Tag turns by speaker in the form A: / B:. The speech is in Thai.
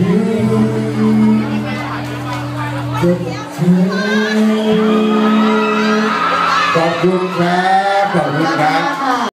A: เจ็บเธอ
B: ขอบคุณครับขอบคุณครับ